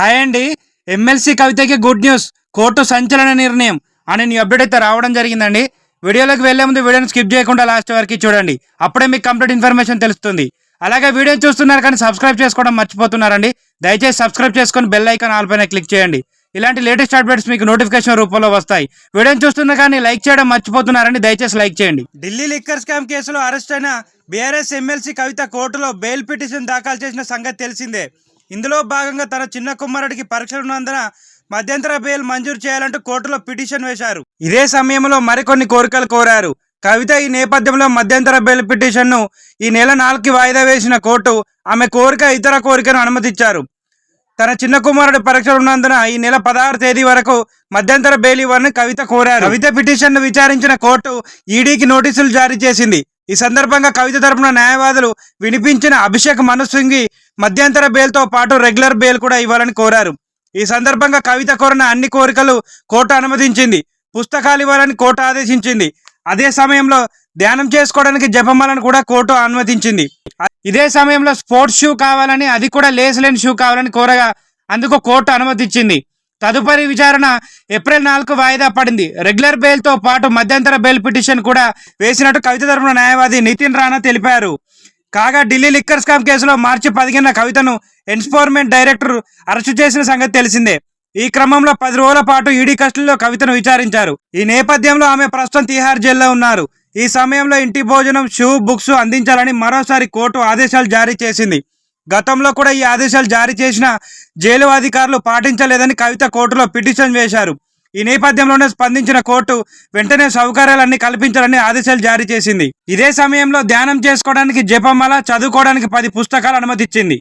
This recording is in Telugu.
హాయ్ అండి. ఎమ్మెల్సీ కవితకి గుడ్ న్యూస్. కోర్టు సంచలన నిర్ణయం అనే నీ అప్డేట్ అయితే రావడం జరిగిందండి. వీడియోలోకి వెళ్ళే ముందు వీడియోని స్కిప్ చేయకుండా లాస్ట్ వరకు చూడండి. అప్పుడే మీకు కంప్లీట్ ఇన్ఫర్మేషన్ తెలుస్తుంది. అలాగే వీడియో చూస్తున్నారు కానీ సబ్స్క్రైబ్ చేసుకోవడం మర్చిపోతున్నారండి. దయచేసి సబ్స్క్రైబ్ చేసుకొని బెల్ ఐకాన్ ఆల్ పైన క్లిక్ చేయండి. ఇలాంటి లేటెస్ట్ అప్డేట్స్ మీకు నోటిఫికేషన్ రూపంలో వస్తాయి. వీడియోని చూస్తున్నా కానీ లైక్ చేయడం మర్చిపోతున్నారండి. దయచేసి లైక్ చేయండి. ఢిల్లీ లిక్కర్ స్కామ్ కేసులో అరెస్ట్ అయిన బీఆర్ఎస్ ఎమ్మెల్సీ కవిత కోర్టులో బెయిల్ పిటిషన్ దాఖలు చేసిన సంగతి తెలిసిందే. ఇందులో భాగంగా తన చిన్న కుమారుడికి పరీక్షలు ఉన్నందున మధ్యంతర బెయిల్ మంజూరు చేయాలంటూ కోర్టులో పిటిషన్ వేశారు. ఇదే సమయంలో మరికొన్ని కోరికలు కోరారు. కవిత ఈ నేపథ్యంలో మధ్యంతర బెయిల్ పిటిషన్ను ఈ నెల నాలుగుకి వాయిదా వేసిన కోర్టు ఆమె కోరిక ఇతర కోరికను అనుమతించారు తన చిన్న కుమారుడు పరీక్షలు ఉన్నందున ఈ నెల పదహారు తేదీ వరకు మధ్యంతర బెయిల్ ఇవ్వాలని కవిత కోరారు. కవిత పిటిషన్ను విచారించిన కోర్టు ఈడీకి నోటీసులు జారీ చేసింది. ఈ సందర్భంగా కవిత తరపున న్యాయవాదులు వినిపించిన అభిషేక్ మనుసింగి మధ్యంతర బెయిల్తో పాటు రెగ్యులర్ బెయిల్ కూడా ఇవ్వాలని కోరారు. ఈ సందర్భంగా కవిత కోరిన అన్ని కోరికలు కోర్టు అనుమతించింది. పుస్తకాలు ఇవ్వాలని కోర్టు ఆదేశించింది. అదే సమయంలో ధ్యానం చేసుకోవడానికి జపమాలను కూడా కోర్టు అనుమతించింది. ఇదే సమయంలో స్పోర్ట్స్ షూ కావాలని అది కూడా లేస్ లేని షూ కావాలని కోరగా అందుకు కోర్టు అనుమతించింది తదుపరి విచారణ ఏప్రిల్ నాలుగు వాయిదా పడింది. రెగ్యులర్ బెయిల్తో పాటు మధ్యంతర బెయిల్ పిటిషన్ కూడా వేసినట్టు కవిత తరపున న్యాయవాది నితిన్ రాణా తెలిపారు. కాగా ఢిల్లీ లిక్కర్ స్కామ్ కేసులో మార్చి పదిహేనున కవితను ఎన్ఫోర్స్మెంట్ డైరెక్టర్ అరెస్టు చేసిన సంగతి తెలిసిందే. ఈ క్రమంలో పది రోజుల పాటు ఈడీ కస్టడీలో కవితను విచారించారు. ఈ నేపథ్యంలో ఆమె ప్రస్తుతం తీహార్ జైల్లో ఉన్నారు. ఈ సమయంలో ఇంటి భోజనం షూ బుక్స్ అందించాలని మరోసారి కోర్టు ఆదేశాలు జారీ చేసింది. గతంలో కూడా ఈ ఆదేశాలు జారీ చేసిన జైలు అధికారులు పాటించలేదని కవిత కోర్టులో పిటిషన్ వేశారు. ఈ నేపథ్యంలోనే స్పందించిన కోర్టు వెంటనే సౌకర్యాలన్నీ కల్పించాలని ఆదేశాలు జారీ చేసింది. ఇదే సమయంలో ధ్యానం చేసుకోవడానికి జపమాల చదువుకోవడానికి పది పుస్తకాలు అనుమతిచ్చింది.